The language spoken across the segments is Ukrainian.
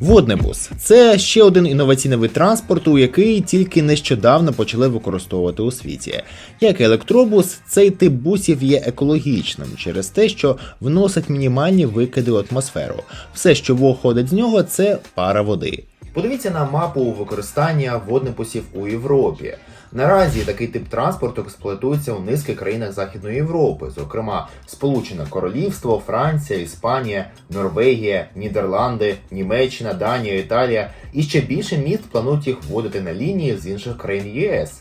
Воднебус це ще один інноваційний вид транспорту, який тільки нещодавно почали використовувати у світі. Як і електробус, цей тип бусів є екологічним через те, що вносить мінімальні викиди у атмосферу. Все, що виходить з нього, це пара води. Подивіться на мапу використання воднебусів у Європі. Наразі такий тип транспорту експлуатується у низки країнах Західної Європи, зокрема Сполучене Королівство, Франція, Іспанія, Норвегія, Нідерланди, Німеччина, Данія, Італія і ще більше міст планують їх вводити на лінії з інших країн ЄС.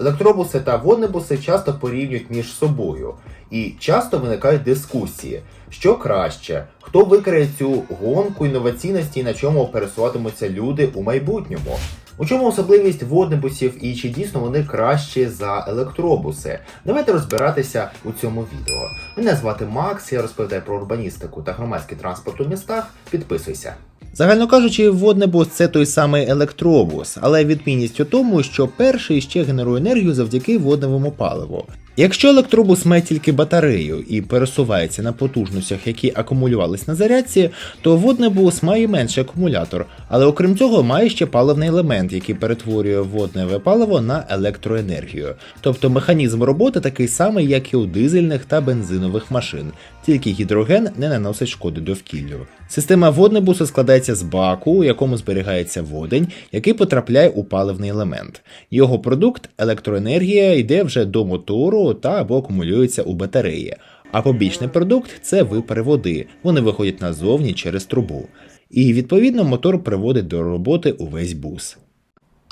Електробуси та воднебуси часто порівнюють між собою, і часто виникають дискусії, що краще, хто викриє цю гонку інноваційності і на чому пересуватимуться люди у майбутньому. У чому особливість воднебусів і чи дійсно вони кращі за електробуси? Давайте розбиратися у цьому відео. Мене звати Макс, я розповідаю про урбаністику та громадський транспорт у містах. Підписуйся. Загально кажучи, воднебус це той самий електробус, але відмінність у тому, що перший ще генерує енергію завдяки водневому паливу. Якщо електробус має тільки батарею і пересувається на потужностях, які акумулювались на зарядці, то воднебус має менший акумулятор, але окрім цього має ще паливний елемент, який перетворює водневе паливо на електроенергію. Тобто механізм роботи такий самий, як і у дизельних та бензинових машин, тільки гідроген не наносить шкоди довкіллю. Система воднебусу складається з баку, у якому зберігається водень, який потрапляє у паливний елемент. Його продукт електроенергія йде вже до мотору та або акумулюється у батареї. А побічний продукт це випари води. Вони виходять назовні через трубу. І відповідно мотор приводить до роботи увесь бус.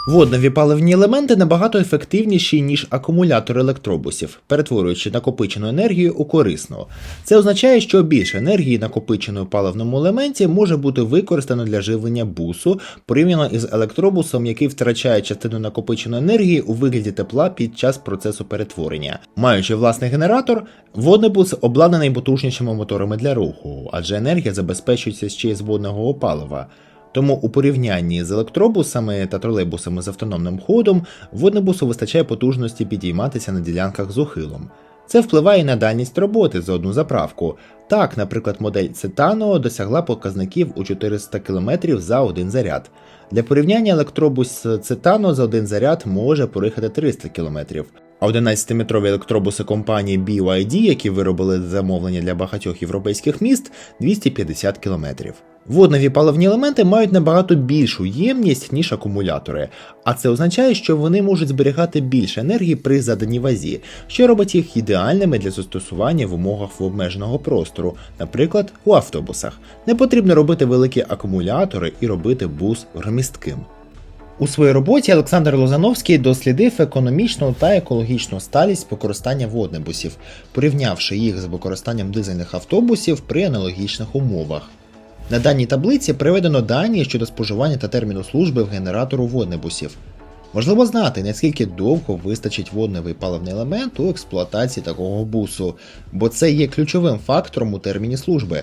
Воднові паливні елементи набагато ефективніші, ніж акумулятор електробусів, перетворюючи накопичену енергію у корисну. Це означає, що більше енергії, накопиченої у паливному елементі, може бути використано для живлення бусу, порівняно із електробусом, який втрачає частину накопиченої енергії у вигляді тепла під час процесу перетворення. Маючи власний генератор, водний бус обладнаний потужнішими моторами для руху, адже енергія забезпечується ще й з водного палива. Тому у порівнянні з електробусами та тролейбусами з автономним ходом воднебусу вистачає потужності підійматися на ділянках з ухилом. Це впливає на дальність роботи за одну заправку. Так, наприклад, модель Cetano досягла показників у 400 км за один заряд. Для порівняння електробус Cetano за один заряд може проїхати 300 км. А 11-метрові електробуси компанії BYD, які виробили замовлення для багатьох європейських міст, 250 км. Воднові паливні елементи мають набагато більшу ємність, ніж акумулятори, а це означає, що вони можуть зберігати більше енергії при заданій вазі, що робить їх ідеальними для застосування в умовах обмеженого простору, наприклад, у автобусах. Не потрібно робити великі акумулятори і робити бус громістким. У своїй роботі Олександр Лозановський дослідив економічну та екологічну сталість використання воднебусів, порівнявши їх з використанням дизельних автобусів при аналогічних умовах. На даній таблиці приведено дані щодо споживання та терміну служби в генератору воднебусів. Важливо знати, наскільки довго вистачить водневий паливний елемент у експлуатації такого бусу, бо це є ключовим фактором у терміні служби.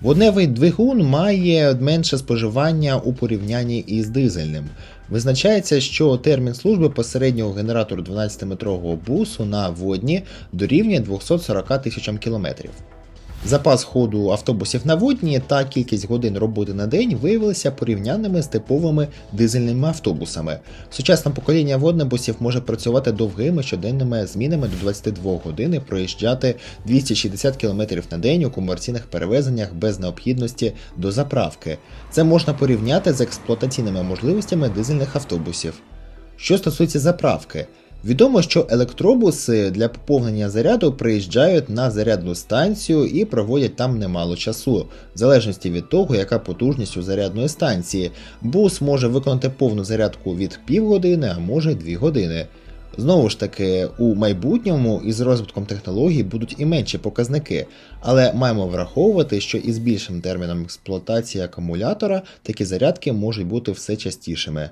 Водневий двигун має менше споживання у порівнянні із дизельним. Визначається, що термін служби посереднього генератору 12-метрового бусу на водні дорівнює 240 тисячам кілометрів. Запас ходу автобусів на водні та кількість годин роботи на день виявилися порівнянними з типовими дизельними автобусами. Сучасне покоління воднебусів може працювати довгими щоденними змінами до 22 годин проїжджати 260 км на день у комерційних перевезеннях без необхідності до заправки. Це можна порівняти з експлуатаційними можливостями дизельних автобусів. Що стосується заправки, Відомо, що електробуси для поповнення заряду приїжджають на зарядну станцію і проводять там немало часу, в залежності від того, яка потужність у зарядної станції. Бус може виконати повну зарядку від півгодини, а може 2 години. Знову ж таки, у майбутньому із розвитком технологій будуть і менші показники, але маємо враховувати, що із більшим терміном експлуатації акумулятора такі зарядки можуть бути все частішими.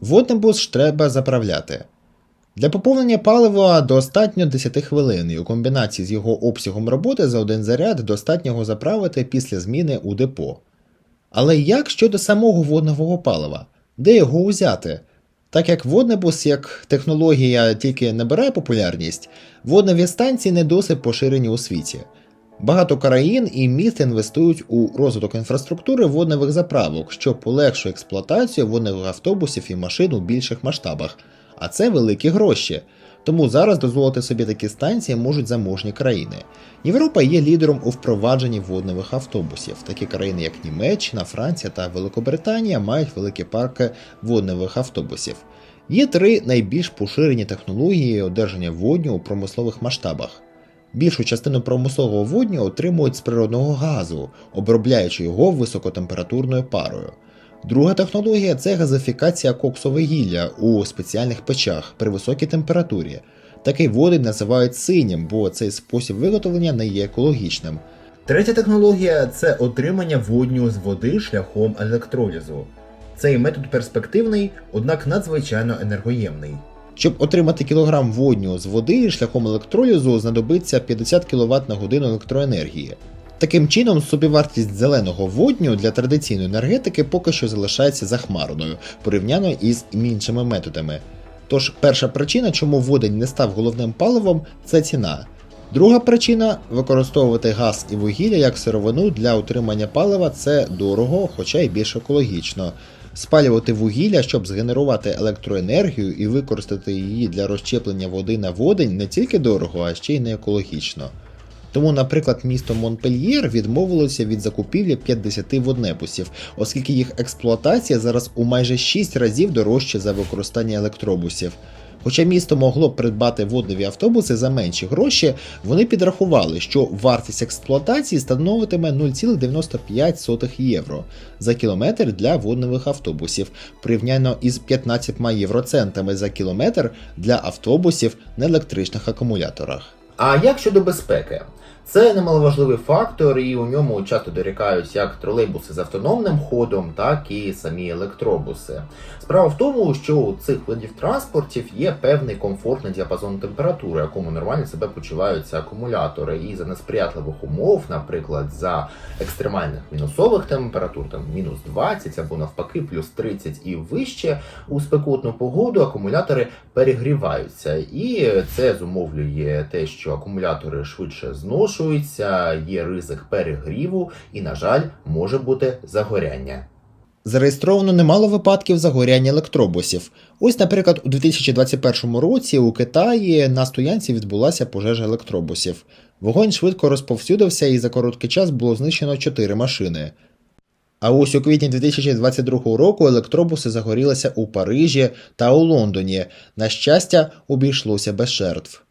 Водний бус треба заправляти. Для поповнення палива достатньо 10 хвилин, і у комбінації з його обсягом роботи за один заряд достатньо його заправити після зміни у депо. Але як щодо самого водного палива? Де його взяти? Так як воднебус як технологія тільки набирає популярність, водневі станції не досить поширені у світі. Багато країн і міст інвестують у розвиток інфраструктури водневих заправок, що полегшує експлуатацію водневих автобусів і машин у більших масштабах. А це великі гроші. Тому зараз дозволити собі такі станції можуть заможні країни. Європа є лідером у впровадженні водневих автобусів. Такі країни, як Німеччина, Франція та Великобританія, мають великі парки водневих автобусів. Є три найбільш поширені технології одержання водню у промислових масштабах. Більшу частину промислового водню отримують з природного газу, обробляючи його високотемпературною парою. Друга технологія це газифікація коксового гілля у спеціальних печах при високій температурі. Такий водень називають синім, бо цей спосіб виготовлення не є екологічним. Третя технологія це отримання водню з води шляхом електролізу. Цей метод перспективний, однак надзвичайно енергоємний. Щоб отримати кілограм водню з води шляхом електролізу знадобиться 50 кВт на годину електроенергії. Таким чином, собівартість зеленого водню для традиційної енергетики поки що залишається захмарною порівняно із іншими методами. Тож перша причина, чому водень не став головним паливом, це ціна. Друга причина використовувати газ і вугілля як сировину для утримання палива це дорого, хоча й більш екологічно. Спалювати вугілля, щоб згенерувати електроенергію і використати її для розщеплення води на водень не тільки дорого, а ще й не екологічно. Тому, наприклад, місто Монпельєр відмовилося від закупівлі 50 воднебусів, оскільки їх експлуатація зараз у майже 6 разів дорожча за використання електробусів. Хоча місто могло б придбати водневі автобуси за менші гроші, вони підрахували, що вартість експлуатації становитиме 0,95 євро за кілометр для водневих автобусів, порівняно із 15 євроцентами за кілометр для автобусів на електричних акумуляторах. А як щодо безпеки? Це немаловажливий фактор, і у ньому часто дорікають як тролейбуси з автономним ходом, так і самі електробуси. Справа в тому, що у цих видів транспортів є певний комфортний діапазон температури, якому нормально себе почуваються акумулятори, і за несприятливих умов, наприклад, за екстремальних мінусових температур, там мінус 20 або навпаки, плюс 30 і вище, у спекотну погоду акумулятори перегріваються, і це зумовлює те, що акумулятори швидше зношуються, є ризик перегріву, і, на жаль, може бути загоряння. Зареєстровано немало випадків загоряння електробусів. Ось, наприклад, у 2021 році у Китаї на стоянці відбулася пожежа електробусів. Вогонь швидко розповсюдився і за короткий час було знищено 4 машини. А ось у квітні 2022 року електробуси загорілися у Парижі та у Лондоні. На щастя, обійшлося без жертв.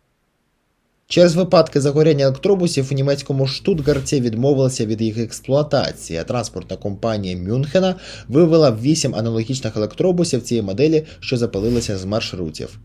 Через випадки загоряння електробусів у німецькому Штутгарті відмовилися від їх експлуатації, а транспортна компанія Мюнхена вивела 8 аналогічних електробусів цієї моделі, що запалилися з маршрутів.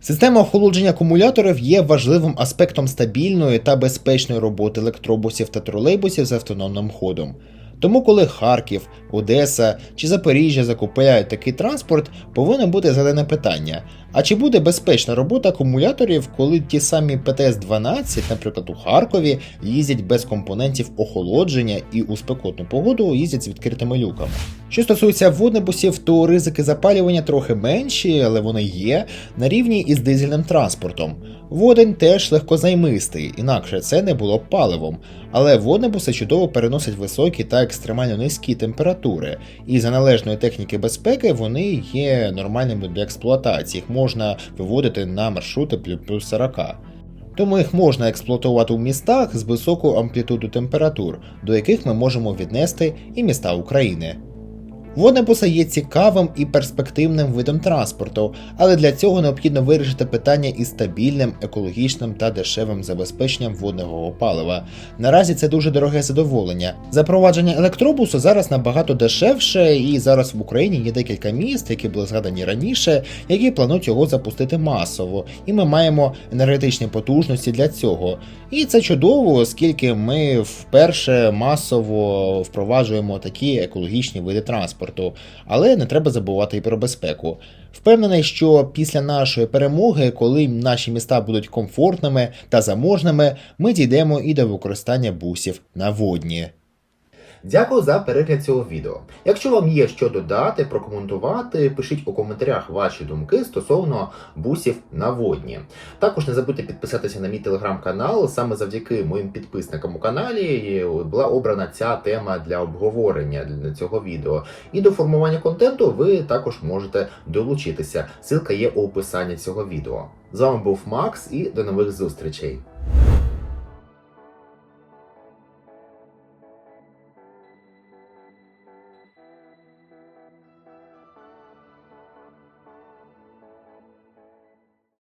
Система охолодження акумуляторів є важливим аспектом стабільної та безпечної роботи електробусів та тролейбусів з автономним ходом. Тому, коли Харків, Одеса чи Запоріжжя закупляють такий транспорт, повинно бути задане питання: а чи буде безпечна робота акумуляторів, коли ті самі ПТС-12, наприклад, у Харкові, їздять без компонентів охолодження і у спекотну погоду їздять з відкритими люками? Що стосується воднебусів, то ризики запалювання трохи менші, але вони є на рівні із дизельним транспортом. Водень теж легкозаймистий, інакше це не було б паливом. Але воднебуси чудово переносять високі та екстремально низькі температури, і за належної техніки безпеки вони є нормальними для експлуатації. Їх можна виводити на маршрути плюс 40. Тому їх можна експлуатувати у містах з високою амплітудою температур, до яких ми можемо віднести і міста України. Воднебуси є цікавим і перспективним видом транспорту, але для цього необхідно вирішити питання із стабільним, екологічним та дешевим забезпеченням водного палива. Наразі це дуже дороге задоволення. Запровадження електробусу зараз набагато дешевше, і зараз в Україні є декілька міст, які були згадані раніше, які планують його запустити масово. І ми маємо енергетичні потужності для цього. І це чудово, оскільки ми вперше масово впроваджуємо такі екологічні види транспорту, але не треба забувати і про безпеку. Впевнений, що після нашої перемоги, коли наші міста будуть комфортними та заможними, ми дійдемо і до використання бусів на водні. Дякую за перегляд цього відео. Якщо вам є що додати, прокоментувати, пишіть у коментарях ваші думки стосовно бусів на водні. Також не забудьте підписатися на мій телеграм-канал. Саме завдяки моїм підписникам у каналі була обрана ця тема для обговорення цього відео. І до формування контенту ви також можете долучитися. Ссылка є у описанні цього відео. З вами був Макс і до нових зустрічей.